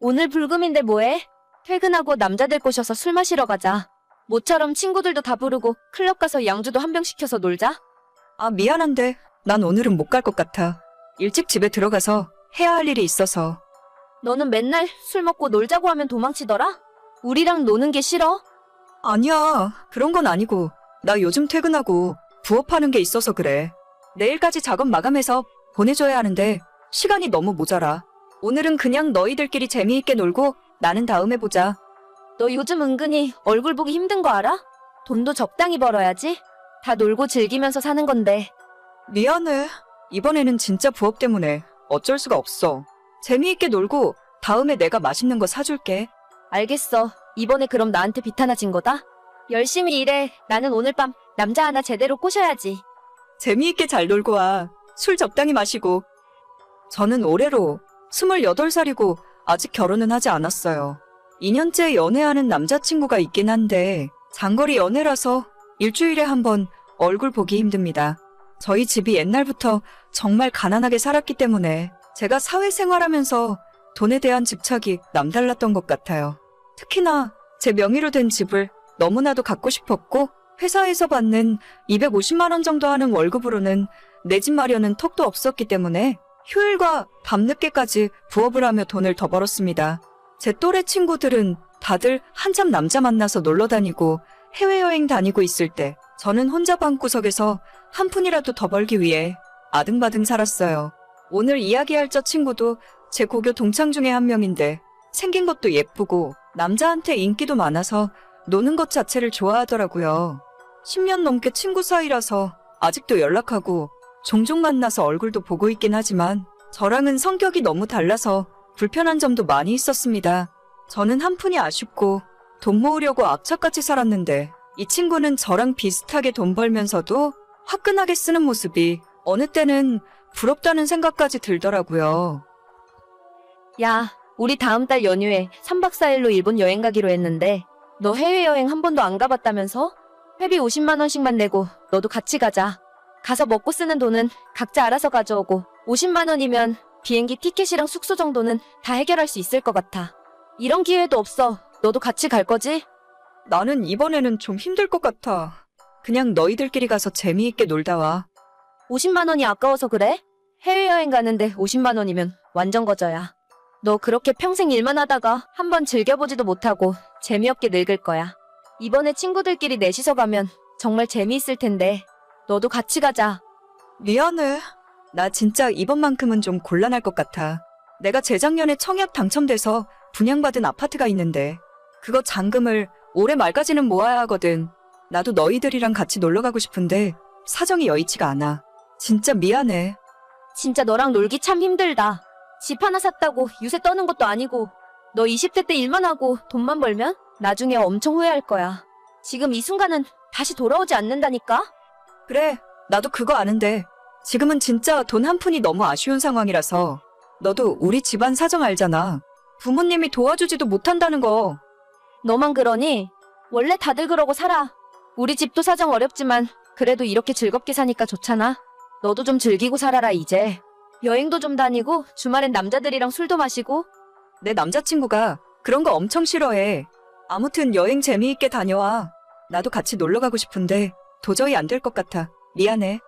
오늘 불금인데 뭐해? 퇴근하고 남자들 꼬셔서 술 마시러 가자. 모처럼 친구들도 다 부르고 클럽 가서 양주도 한 병 시켜서 놀자. 아, 미안한데 난 오늘은 못 갈 것 같아. 일찍 집에 들어가서 해야 할 일이 있어서. 너는 맨날 술 먹고 놀자고 하면 도망치더라? 우리랑 노는 게 싫어? 아니야, 그런 건 아니고. 나 요즘 퇴근하고 부업하는 게 있어서 그래. 내일까지 작업 마감해서 보내줘야 하는데 시간이 너무 모자라. 오늘은 그냥 너희들끼리 재미있게 놀고 나는 다음에 보자. 너 요즘 은근히 얼굴 보기 힘든 거 알아? 돈도 적당히 벌어야지. 다 놀고 즐기면서 사는 건데. 미안해. 이번에는 진짜 부업 때문에 어쩔 수가 없어. 재미있게 놀고 다음에 내가 맛있는 거 사줄게. 알겠어. 이번에 그럼 나한테 빚 하나 진 거다? 열심히 일해. 나는 오늘 밤 남자 하나 제대로 꼬셔야지. 재미있게 잘 놀고 와. 술 적당히 마시고. 저는 올해로 28살이고 아직 결혼은 하지 않았어요. 2년째 연애하는 남자친구가 있긴 한데 장거리 연애라서 일주일에 한 번 얼굴 보기 힘듭니다. 저희 집이 옛날부터 정말 가난하게 살았기 때문에 제가 사회생활하면서 돈에 대한 집착이 남달랐던 것 같아요. 특히나 제 명의로 된 집을 너무나도 갖고 싶었고 회사에서 받는 250만 원 정도 하는 월급으로는 내 집 마련은 턱도 없었기 때문에 휴일과 밤늦게까지 부업을 하며 돈을 더 벌었습니다. 제 또래 친구들은 다들 한참 남자 만나서 놀러 다니고 해외여행 다니고 있을 때 저는 혼자 방구석에서 한 푼이라도 더 벌기 위해 아등바등 살았어요. 오늘 이야기할 저 친구도 제 고교 동창 중에 한 명인데 생긴 것도 예쁘고 남자한테 인기도 많아서 노는 것 자체를 좋아하더라고요. 10년 넘게 친구 사이라서 아직도 연락하고 종종 만나서 얼굴도 보고 있긴 하지만 저랑은 성격이 너무 달라서 불편한 점도 많이 있었습니다. 저는 한 푼이 아쉽고 돈 모으려고 악착같이 살았는데 이 친구는 저랑 비슷하게 돈 벌면서도 화끈하게 쓰는 모습이 어느 때는 부럽다는 생각까지 들더라고요. 야, 우리 다음 달 연휴에 3박 4일로 일본 여행 가기로 했는데 너 해외여행 한 번도 안 가봤다면서? 회비 50만 원씩만 내고 너도 같이 가자. 가서 먹고 쓰는 돈은 각자 알아서 가져오고 50만 원이면 비행기 티켓이랑 숙소 정도는 다 해결할 수 있을 것 같아. 이런 기회도 없어. 너도 같이 갈 거지? 나는 이번에는 좀 힘들 것 같아. 그냥 너희들끼리 가서 재미있게 놀다 와. 50만 원이 아까워서 그래? 해외여행 가는데 50만 원이면 완전 거저야. 너 그렇게 평생 일만 하다가 한번 즐겨보지도 못하고 재미없게 늙을 거야. 이번에 친구들끼리 넷이서 가면 정말 재미있을 텐데 너도 같이 가자. 미안해. 나 진짜 이번만큼은 좀 곤란할 것 같아. 내가 재작년에 청약 당첨돼서 분양받은 아파트가 있는데 그거 잔금을 올해 말까지는 모아야 하거든. 나도 너희들이랑 같이 놀러 가고 싶은데 사정이 여의치가 않아. 진짜 미안해. 진짜 너랑 놀기 참 힘들다. 집 하나 샀다고 유세 떠는 것도 아니고 너 20대 때 일만 하고 돈만 벌면 나중에 엄청 후회할 거야. 지금 이 순간은 다시 돌아오지 않는다니까? 그래, 나도 그거 아는데 지금은 진짜 돈 한 푼이 너무 아쉬운 상황이라서 너도 우리 집안 사정 알잖아. 부모님이 도와주지도 못한다는 거. 너만 그러니? 원래 다들 그러고 살아. 우리 집도 사정 어렵지만 그래도 이렇게 즐겁게 사니까 좋잖아. 너도 좀 즐기고 살아라 이제. 여행도 좀 다니고 주말엔 남자들이랑 술도 마시고 내 남자친구가 그런 거 엄청 싫어해. 아무튼 여행 재미있게 다녀와. 나도 같이 놀러 가고 싶은데 도저히 안 될 것 같아. 미안해.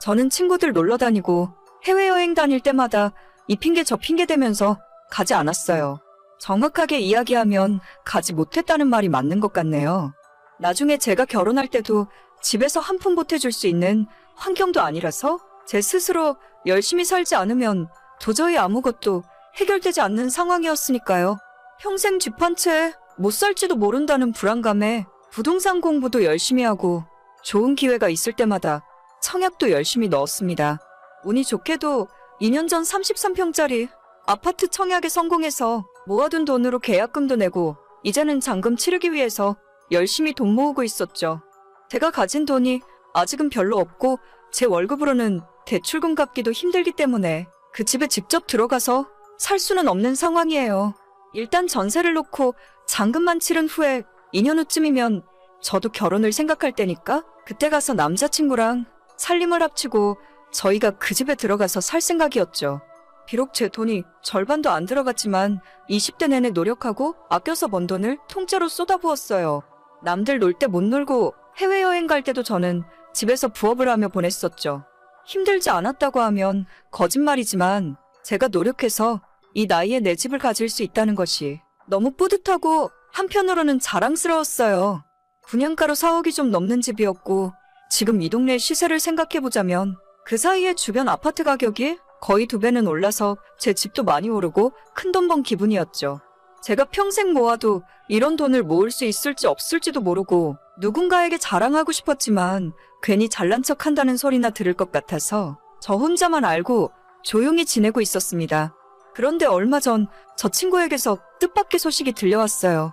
저는 친구들 놀러 다니고 해외여행 다닐 때마다 이 핑계 저 핑계 대면서 가지 않았어요. 정확하게 이야기하면 가지 못했다는 말이 맞는 것 같네요. 나중에 제가 결혼할 때도 집에서 한 푼 보태줄 수 있는 환경도 아니라서 제 스스로 열심히 살지 않으면 도저히 아무것도 해결되지 않는 상황이었으니까요. 평생 집 한 채 못 살지도 모른다는 불안감에 부동산 공부도 열심히 하고 좋은 기회가 있을 때마다 청약도 열심히 넣었습니다. 운이 좋게도 2년 전 33평짜리 아파트 청약에 성공해서 모아둔 돈으로 계약금도 내고 이제는 잔금 치르기 위해서 열심히 돈 모으고 있었죠. 제가 가진 돈이 아직은 별로 없고 제 월급으로는 대출금 갚기도 힘들기 때문에 그 집에 직접 들어가서 살 수는 없는 상황이에요. 일단 전세를 놓고 잔금만 치른 후에 2년 후쯤이면 저도 결혼을 생각할 때니까 그때 가서 남자친구랑 살림을 합치고 저희가 그 집에 들어가서 살 생각이었죠. 비록 제 돈이 절반도 안 들어갔지만 20대 내내 노력하고 아껴서 번 돈을 통째로 쏟아부었어요. 남들 놀 때 못 놀고 해외여행 갈 때도 저는 집에서 부업을 하며 보냈었죠. 힘들지 않았다고 하면 거짓말이지만 제가 노력해서 이 나이에 내 집을 가질 수 있다는 것이 너무 뿌듯하고 한편으로는 자랑스러웠어요. 분양가로 4억이 좀 넘는 집이었고 지금 이 동네 시세를 생각해보자면 그 사이에 주변 아파트 가격이 거의 두 배는 올라서 제 집도 많이 오르고 큰 돈 번 기분이었죠. 제가 평생 모아도 이런 돈을 모을 수 있을지 없을지도 모르고 누군가에게 자랑하고 싶었지만 괜히 잘난 척 한다는 소리나 들을 것 같아서 저 혼자만 알고 조용히 지내고 있었습니다. 그런데 얼마 전 저 친구에게서 뜻밖의 소식이 들려왔어요.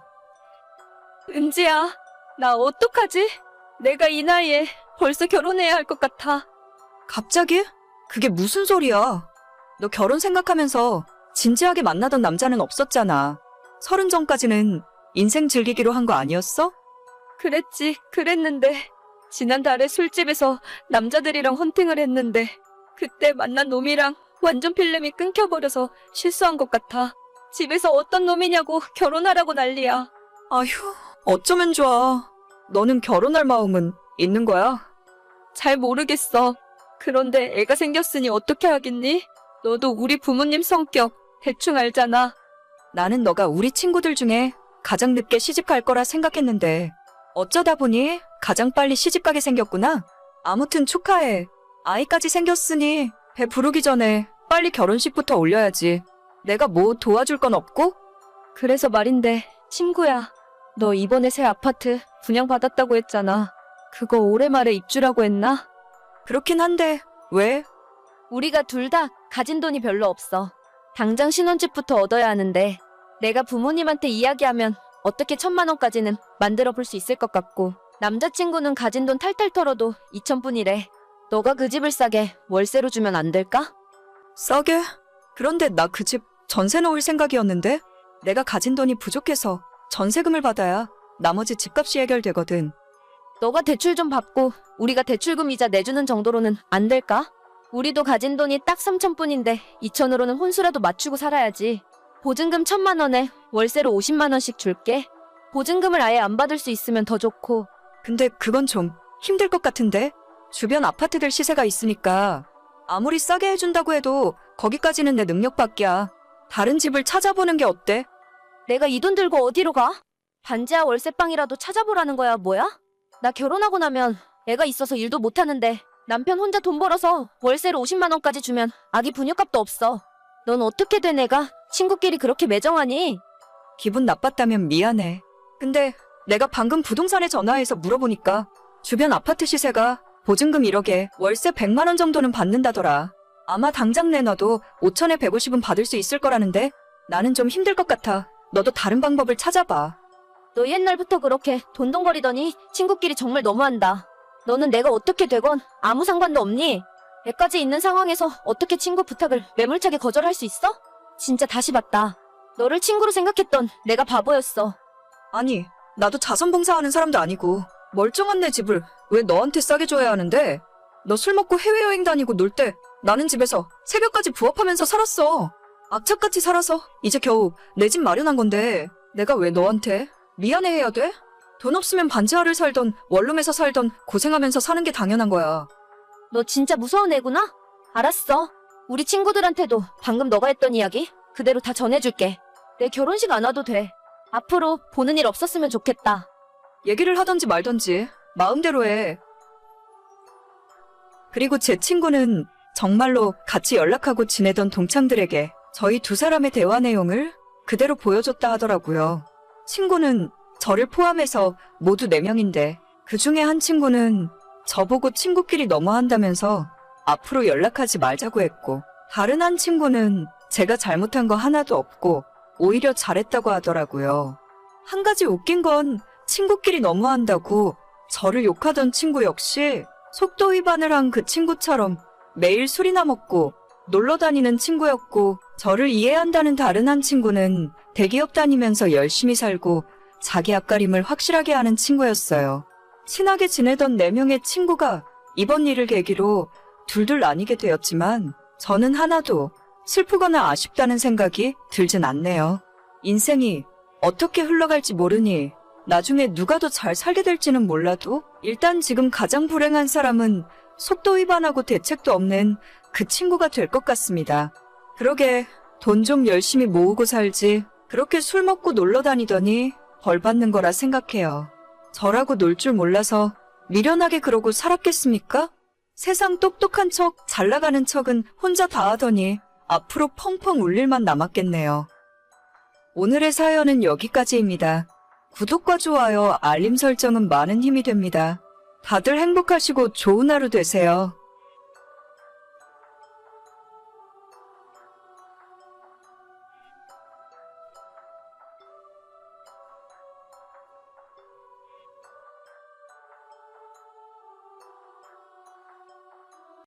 은지야, 나 어떡하지? 내가 이 나이에 벌써 결혼해야 할 것 같아. 갑자기? 그게 무슨 소리야? 너 결혼 생각하면서 진지하게 만나던 남자는 없었잖아. 서른 전까지는 인생 즐기기로 한 거 아니었어? 그랬지, 그랬는데. 지난달에 술집에서 남자들이랑 헌팅을 했는데, 그때 만난 놈이랑 완전 필름이 끊겨버려서 실수한 것 같아. 집에서 어떤 놈이냐고 결혼하라고 난리야. 아휴, 어쩌면 좋아. 너는 결혼할 마음은 있는 거야? 잘 모르겠어. 그런데 애가 생겼으니 어떻게 하겠니? 너도 우리 부모님 성격 대충 알잖아. 나는 너가 우리 친구들 중에 가장 늦게 시집 갈 거라 생각했는데 어쩌다 보니 가장 빨리 시집 가게 생겼구나. 아무튼 축하해. 아이까지 생겼으니 배 부르기 전에 빨리 결혼식부터 올려야지. 내가 뭐 도와줄 건 없고? 그래서 말인데, 친구야. 너 이번에 새 아파트 분양받았다고 했잖아. 그거 올해 말에 입주라고 했나? 그렇긴 한데 왜? 우리가 둘 다 가진 돈이 별로 없어. 당장 신혼집부터 얻어야 하는데, 내가 부모님한테 이야기하면 어떻게 천만 원까지는 만들어 볼 수 있을 것 같고, 남자친구는 가진 돈 탈탈 털어도 2천뿐이래. 너가 그 집을 싸게 월세로 주면 안 될까? 싸게? 그런데 나 그 집 전세 놓을 생각이었는데 내가 가진 돈이 부족해서 전세금을 받아야 나머지 집값이 해결되거든. 너가 대출 좀 받고 우리가 대출금 이자 내주는 정도로는 안 될까? 우리도 가진 돈이 딱 3천뿐인데 2천으로는 혼수라도 맞추고 살아야지. 보증금 천만 원에 월세로 50만 원씩 줄게. 보증금을 아예 안 받을 수 있으면 더 좋고. 근데 그건 좀 힘들 것 같은데 주변 아파트들 시세가 있으니까 아무리 싸게 해준다고 해도 거기까지는 내 능력 밖이야. 다른 집을 찾아보는 게 어때? 내가 이 돈 들고 어디로 가? 반지하 월세방이라도 찾아보라는 거야, 뭐야? 나 결혼하고 나면 애가 있어서 일도 못 하는데 남편 혼자 돈 벌어서 월세로 50만 원까지 주면 아기 분유값도 없어. 넌 어떻게 된 애가 친구끼리 그렇게 매정하니? 기분 나빴다면 미안해. 근데 내가 방금 부동산에 전화해서 물어보니까 주변 아파트 시세가 보증금 1억에 월세 100만 원 정도는 받는다더라. 아마 당장 내놔도 5천에 150은 받을 수 있을 거라는데 나는 좀 힘들 것 같아. 너도 다른 방법을 찾아봐. 너 옛날부터 그렇게 돈돈거리더니 친구끼리 정말 너무한다. 너는 내가 어떻게 되건 아무 상관도 없니? 애까지 있는 상황에서 어떻게 친구 부탁을 매몰차게 거절할 수 있어? 진짜 다시 봤다. 너를 친구로 생각했던 내가 바보였어. 아니, 나도 자선봉사하는 사람도 아니고 멀쩡한 내 집을 왜 너한테 싸게 줘야 하는데? 너 술 먹고 해외여행 다니고 놀 때 나는 집에서 새벽까지 부업하면서 살았어. 악착같이 살아서 이제 겨우 내 집 마련한 건데 내가 왜 너한테 미안해해야 돼? 돈 없으면 반지하를 살던 원룸에서 살던 고생하면서 사는 게 당연한 거야. 너 진짜 무서운 애구나? 알았어. 우리 친구들한테도 방금 너가 했던 이야기 그대로 다 전해줄게. 내 결혼식 안 와도 돼. 앞으로 보는 일 없었으면 좋겠다. 얘기를 하던지 말던지 마음대로 해. 그리고 제 친구는 정말로 같이 연락하고 지내던 동창들에게 저희 두 사람의 대화 내용을 그대로 보여줬다 하더라고요. 친구는 저를 포함해서 모두 4명인데 그 중에 한 친구는 저보고 친구끼리 너무한다면서 앞으로 연락하지 말자고 했고 다른 한 친구는 제가 잘못한 거 하나도 없고 오히려 잘했다고 하더라고요. 한 가지 웃긴 건 친구끼리 너무한다고 저를 욕하던 친구 역시 속도 위반을 한 그 친구처럼 매일 술이나 먹고 놀러 다니는 친구였고 저를 이해한다는 다른 한 친구는 대기업 다니면서 열심히 살고 자기 앞가림을 확실하게 하는 친구였어요. 친하게 지내던 네 명의 친구가 이번 일을 계기로 둘둘 나뉘게 되었지만 저는 하나도 슬프거나 아쉽다는 생각이 들진 않네요. 인생이 어떻게 흘러갈지 모르니 나중에 누가 더 잘 살게 될지는 몰라도 일단 지금 가장 불행한 사람은 속도 위반하고 대책도 없는 그 친구가 될 것 같습니다. 그러게 돈 좀 열심히 모으고 살지 그렇게 술 먹고 놀러 다니더니 벌 받는 거라 생각해요. 저라고 놀 줄 몰라서 미련하게 그러고 살았겠습니까? 세상 똑똑한 척, 잘 나가는 척은 혼자 다 하더니 앞으로 펑펑 울릴 일만 남았겠네요. 오늘의 사연은 여기까지입니다. 구독과 좋아요, 알림 설정은 많은 힘이 됩니다. 다들 행복하시고 좋은 하루 되세요.